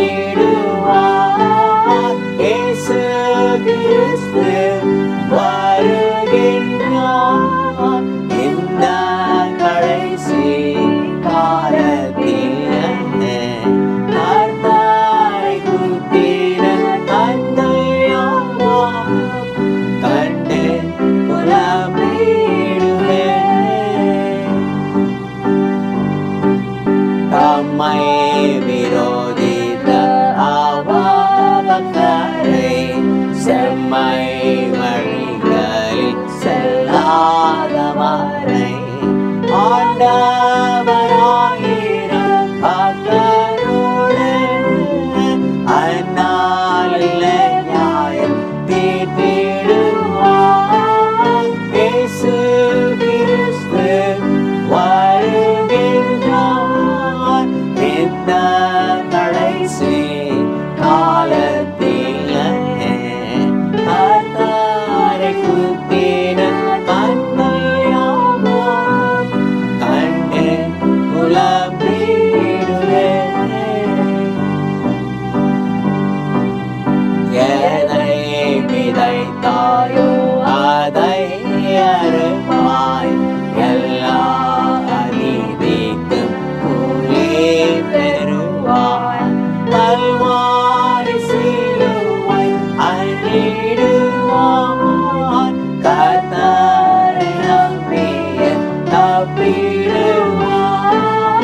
you.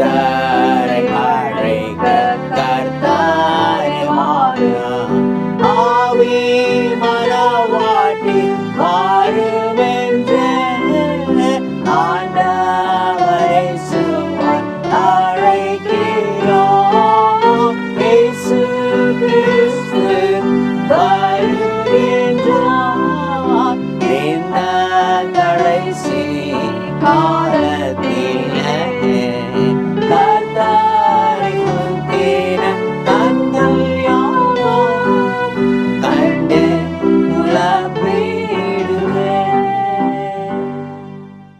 சுத்தரை அழைக்க கர்த்தாரை மாறும் ஆவி மனவாட்டி மாறுமென்று ஆண்டவரை சுமன் அழைக்கிறோம் இயேசு கிறிஸ்து வருகின்றார் இந்த கடைசி காலத்திலே